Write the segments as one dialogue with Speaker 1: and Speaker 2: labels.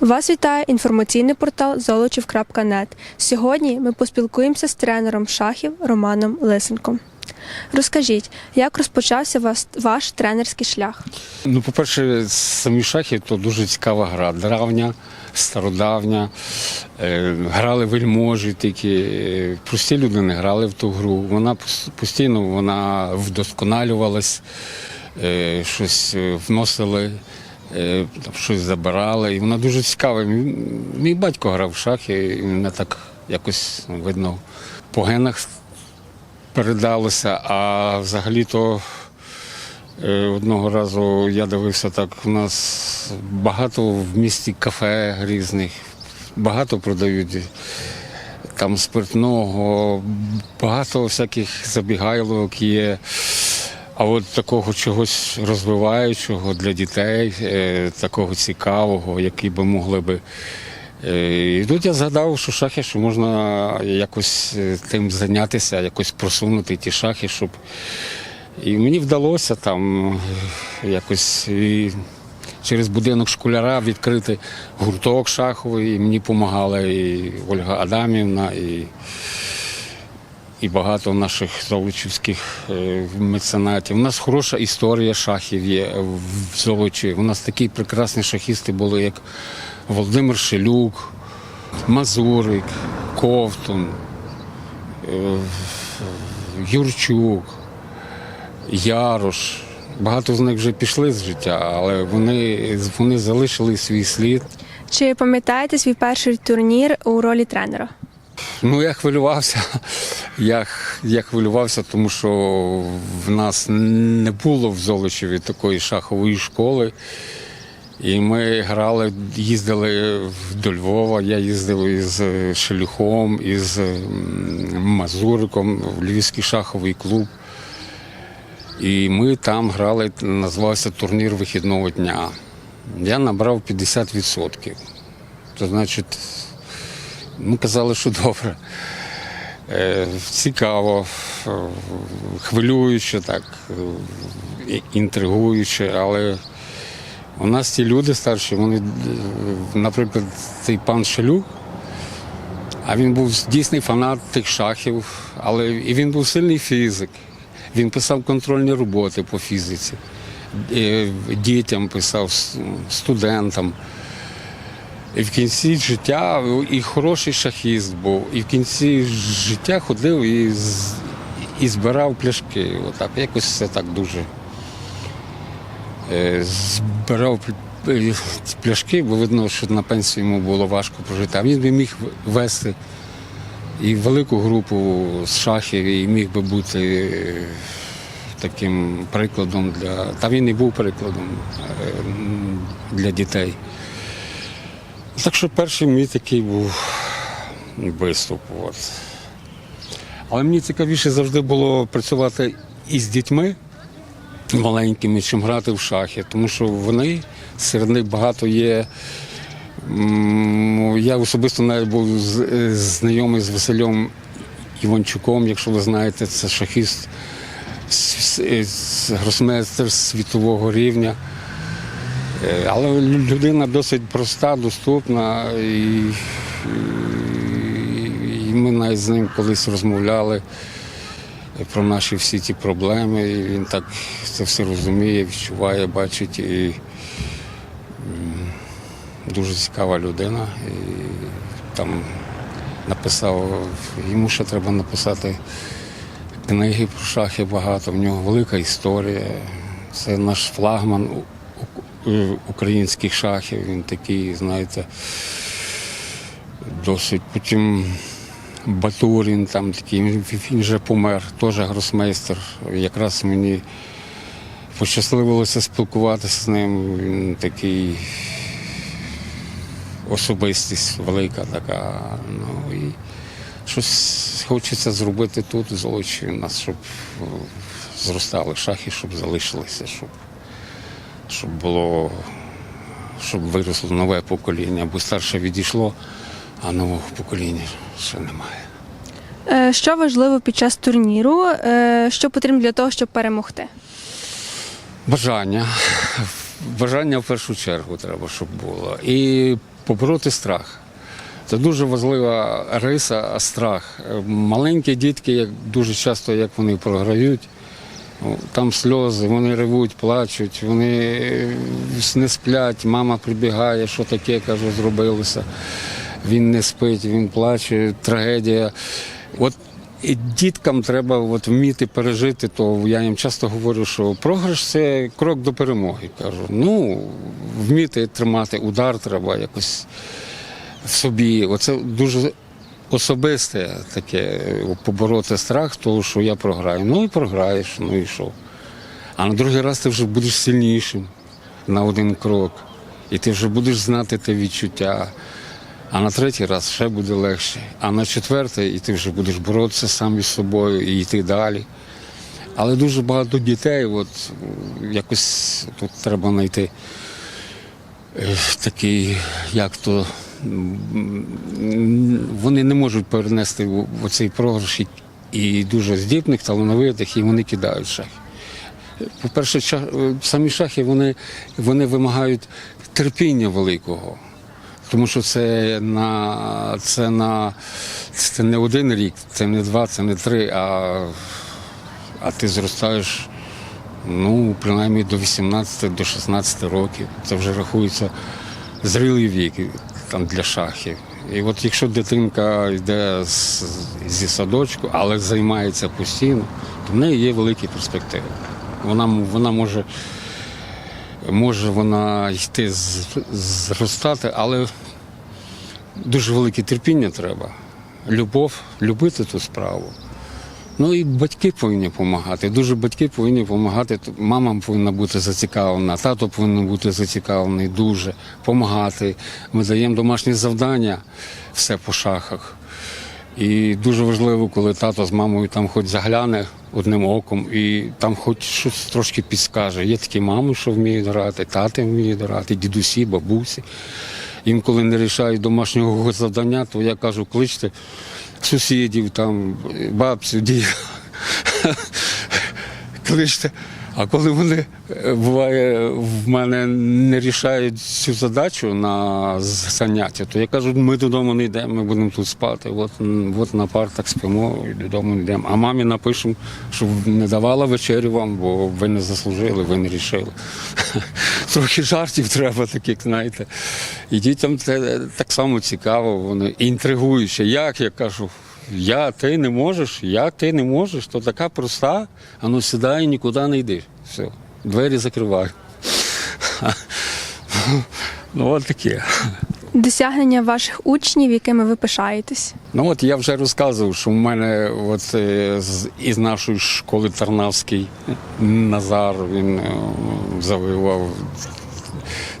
Speaker 1: Вас вітає інформаційний портал золочів.нет. Сьогодні ми поспілкуємося з тренером шахів Романом Лисенком. Розкажіть, як розпочався вас, ваш тренерський шлях?
Speaker 2: Ну, по-перше, самі шахи то дуже цікава гра. Древня, стародавня. Е, Грали вельможі такі. е, Прості люди не грали в ту гру. Вона постійно вона вдосконалювалась, е, щось е, вносили, там щось забирали. І вона дуже цікава. Мій, батько грав в шахи, і мене так якось ну, видно по генах передалося, а взагалі-то. Е, Одного разу я дивився так, у нас багато в місті кафе різних, багато продають там спиртного, багато всяких забігайловок є. А от такого чогось розвиваючого для дітей, е, такого цікавого, який би могли би. Е, І тут я згадав, що шахи, що можна якось е, тим зайнятися, якось просунути ті шахи, щоб і мені вдалося там якось і через будинок школяра відкрити гурток шаховий. І мені допомагала і Ольга Адамівна, і, і багато наших золочівських е, меценатів. У нас хороша історія шахів є в Золочі. У нас такі прекрасні шахісти були, як Володимир Шелюк, Мазурик, Ковтун, е, Юрчук. Ярош. Багато з них вже пішли з життя, але вони, вони залишили свій слід.
Speaker 1: Чи пам'ятаєте свій перший турнір у ролі тренера?
Speaker 2: Ну, я хвилювався. Я, я хвилювався, тому що в нас не було в Золочеві такої шахової школи. І ми грали, їздили до Львова. Я їздив із Шелюхом, із Мазуриком в Львівський шаховий клуб. І ми там грали, називався турнір вихідного дня. Я набрав 50%. То значить, ми казали, що добре. Е, Цікаво, е, хвилююче, так, е, інтригуюче, але у нас ті люди старші, вони, наприклад, цей пан Шелюк, а він був дійсний фанат тих шахів, але і він був сильний фізик. Він писав контрольні роботи по фізиці. Дітям писав, студентам. І в кінці життя і хороший шахіст був, і в кінці життя ходив і, і збирав пляшки. Отак, якось все так дуже. Е, Збирав пляшки, бо видно, що на пенсію йому було важко прожити. А він би міг вести і велику групу з шахів, і міг би бути е, таким прикладом для. Та він і був прикладом е, для дітей. Так що перший мій такий був виступ. От. Але мені цікавіше завжди було працювати із дітьми маленькими, чим грати в шахи, тому що вони серед них багато є. Я особисто навіть був знайомий з Василем Іванчуком, якщо ви знаєте, це шахіст, гросмейстер світового рівня. Е, Але людина досить проста, доступна, і, і, ми навіть з ним колись розмовляли про наші всі ті проблеми. І він так це все розуміє, відчуває, бачить. І дуже цікава людина. І там написав, йому ще треба написати книги про шахи багато. В нього велика історія. Це наш флагман українських шахів. Він такий, знаєте, досить потім. Батурін там такий, він, вже помер, теж гросмейстер. Якраз мені пощасливилося спілкуватися з ним. Він такий особистість велика така. Ну, і щось хочеться зробити тут, Золочі, нас, щоб е, зростали шахи, щоб залишилися, щоб, щоб було, щоб виросло нове покоління, бо старше відійшло, а нового покоління ще немає.
Speaker 1: Е, Що важливо під час турніру? Е, Що потрібно для того, щоб перемогти?
Speaker 2: Бажання. Бажання в першу чергу треба, щоб було. І побороти страх. Це дуже важлива риса, страх. Маленькі дітки, як дуже часто як вони програють, там сльози, вони ревуть, плачуть, вони е, не сплять, мама прибігає, що таке, кажу, зробилося. Він не спить, він плаче, трагедія. От і діткам треба от вміти пережити, то я їм часто говорю, що програш це крок до перемоги. Кажу, ну вміти тримати удар треба якось в собі. Оце дуже особисте таке е, побороти страх, того, що я програю. Ну і програєш, ну і що. А на другий раз ти вже будеш сильнішим на один крок. І ти вже будеш знати те відчуття. А на третій раз ще буде легше. А на четвертий і ти вже будеш боротися сам із собою і йти далі. Але дуже багато дітей, от якось тут треба знайти е, такий, як то вони не можуть перенести оцей програш і- дуже здібних, талановитих, і вони кидають шахи. По-перше, самі шахи вони, вони вимагають терпіння великого. Тому що це на це на це не один рік, це не два, це не три, а, а ти зростаєш ну, принаймні до 18, до 16 років. Це вже рахується зрілий вік там, для шахів. І от якщо дитинка йде з, зі садочку, але займається постійно, то в неї є великі перспективи. Вона, вона може може вона йти з- зростати, але дуже велике терпіння треба. Любов, любити ту справу. Ну і батьки повинні допомагати. Дуже батьки повинні допомагати. Мама повинна бути зацікавлена, тато повинен бути зацікавлений дуже, допомагати. Ми даємо домашні завдання, все по шахах. І дуже важливо, коли тато з мамою там хоч загляне одним оком і там хоч щось трошки підскаже. Є такі мами, що вміють грати, тати вміють грати, дідусі, бабусі. Інколи не рішають домашнього завдання, то я кажу, кличте сусідів, там, бабцю, дідів. Кличте. А коли вони е, буває в мене не рішають цю задачу на заняття, то я кажу, ми додому не йдемо, ми будемо тут спати. От, от на партах спимо і додому не йдемо. А мамі напишемо, щоб не давала вечерю вам, бо ви не заслужили, ви не рішили. Трохи жартів треба, таких, знаєте. І дітям це так само цікаво, вони інтригуюче. Як я кажу, я, ти не можеш, як ти не можеш, то така проста, а ну сідай, нікуди не йди. Все, двері закриваю. Ну, от таке.
Speaker 1: Досягнення ваших учнів, якими ви пишаєтесь.
Speaker 2: Ну от я вже розказував, що в мене от, е, із нашої школи Тарнавський Назар він е, завоював.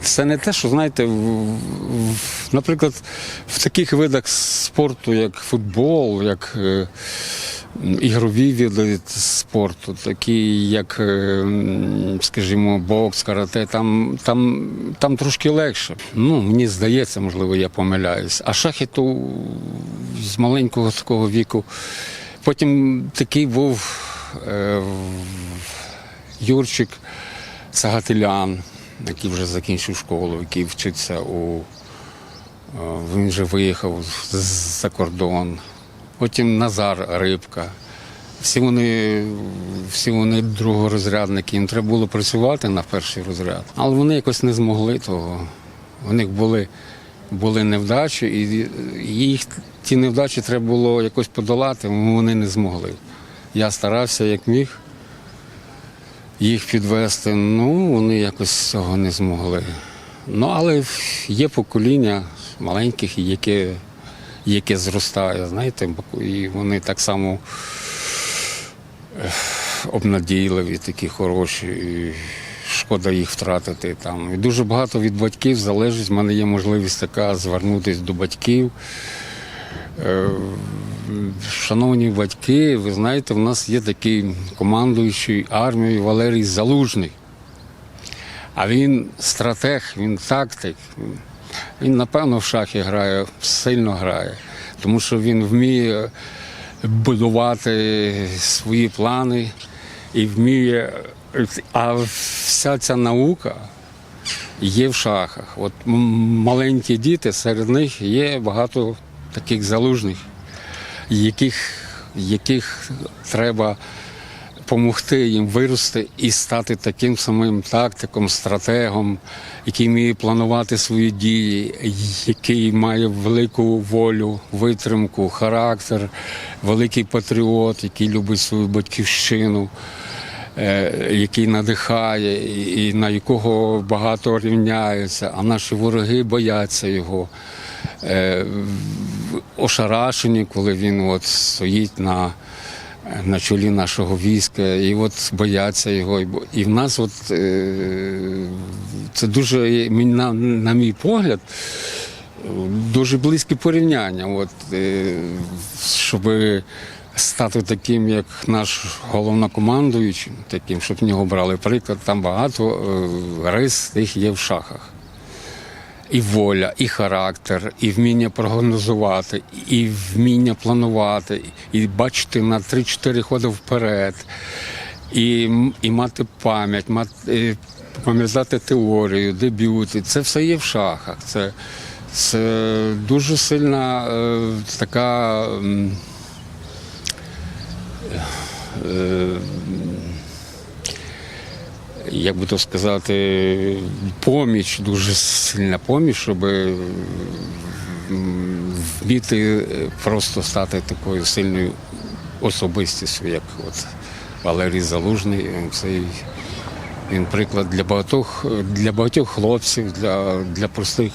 Speaker 2: Це не те, що знаєте, в, в, наприклад, в таких видах спорту, як футбол, як е, ігрові види спорту, такі як, е, скажімо, бокс, карате, там, там, там трошки легше. Ну, мені здається, можливо, я помиляюсь. А шахи то з маленького такого віку. Потім такий був е, Юрчик Сагатилян, який вже закінчив школу, який вчиться у. е, Він вже виїхав за кордон. Потім Назар Рибка. Всі вони, всі вони другорозрядники. Їм треба було працювати на перший розряд. Але вони якось не змогли того. У них були, були невдачі, і їх ті невдачі треба було якось подолати, вони не змогли. Я старався як міг їх підвести. Ну, вони якось цього не змогли. Ну, але є покоління маленьких, яке, яке зростає, знаєте, і вони так само обнадійливі, такі хороші. І шкода їх втратити там. І дуже багато від батьків залежить. В мене є можливість така звернутися до батьків. Шановні батьки, ви знаєте, в нас є такий командуючий армією Валерій Залужний. А він стратег, він тактик. Він, напевно, в шахи грає, сильно грає, тому що він вміє будувати свої плани і вміє. А вся ця наука, є в шахах. От маленькі діти, серед них є багато таких залужних, яких, яких треба допомогти їм вирости і стати таким самим тактиком, стратегом, який вміє планувати свої дії, який має велику волю, витримку, характер, великий патріот, який любить свою батьківщину. е, Який надихає і- і на якого багато рівняються, а наші вороги бояться його. Ошарашені, коли він от стоїть на, на чолі нашого війська, і от бояться його. І в нас, от е, це дуже, на, на мій погляд, дуже близьке порівняння. От, е, щоб стати таким, як наш головнокомандуючий, таким, щоб в нього брали приклад, там багато е, рис тих є в шахах. І воля, і характер, і вміння прогнозувати, і вміння планувати, і бачити на 3-4 ходи вперед, і, і мати пам'ять, мати, е, пам'ятати теорію, дебюти. Це все є в шахах. Це, це дуже сильна е, така. е, як би то сказати, поміч, дуже сильна поміч, щоб вміти просто стати такою сильною особистістю, як от Валерій Залужний. Цей він приклад для багатьох, для багатьох хлопців, для, для простих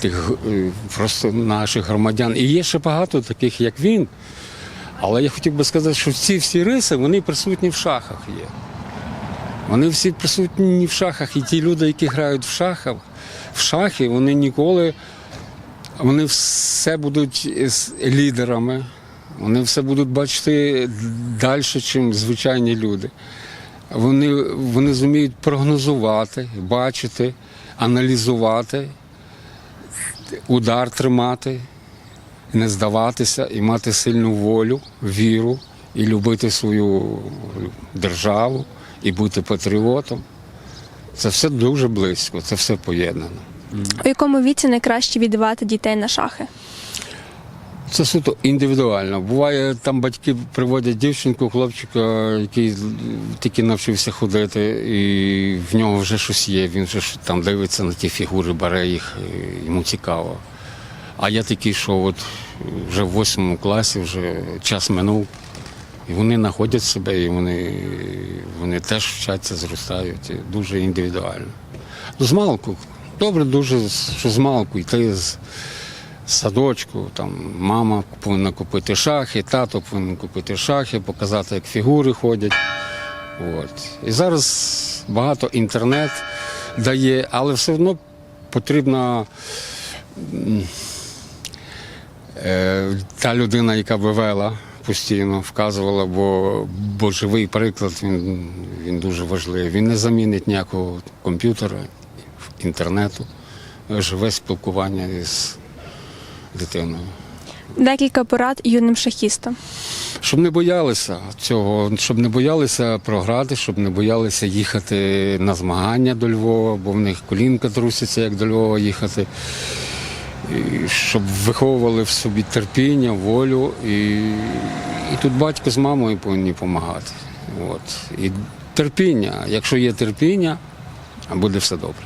Speaker 2: тих е, просто наших громадян. І є ще багато таких, як він. Але я хотів би сказати, що ці всі риси вони присутні в шахах є. Вони всі присутні в шахах, і ті люди, які грають в шахах, в шахи, вони ніколи, вони все будуть лідерами, вони все будуть бачити далі, ніж звичайні люди. Вони, вони зуміють прогнозувати, бачити, аналізувати, удар тримати, не здаватися і мати сильну волю, віру і любити свою державу і бути патріотом. Це все дуже близько, це все поєднано.
Speaker 1: У якому віці найкраще віддавати дітей на шахи?
Speaker 2: Це суто індивідуально. Буває, там батьки приводять дівчинку, хлопчика, який тільки навчився ходити, і в нього вже щось є. Він вже там дивиться на ті фігури, бере їх, йому цікаво. А я такий, що от вже в восьмому класі, вже час минув, і вони знаходять себе, і вони, вони теж вчаться, зростають. І дуже індивідуально. Ну, з малку. Добре, дуже, що з малку йти з садочку, там мама повинна купити шахи, тато повинен купити шахи, показати, як фігури ходять. От. І зараз багато інтернет дає, але все одно потрібна е, та людина, яка би вела постійно, вказувала, бо, бо живий приклад він, він дуже важливий. Він не замінить ніякого комп'ютера, інтернету, живе спілкування із дитиною.
Speaker 1: Декілька порад юним шахістам.
Speaker 2: Щоб не боялися цього, щоб не боялися програти, щоб не боялися їхати на змагання до Львова, бо в них колінка труситься, як до Львова їхати. Щоб виховували в собі терпіння, волю. І, і тут батько з мамою повинні допомагати. От. І терпіння. Якщо є терпіння, буде все добре.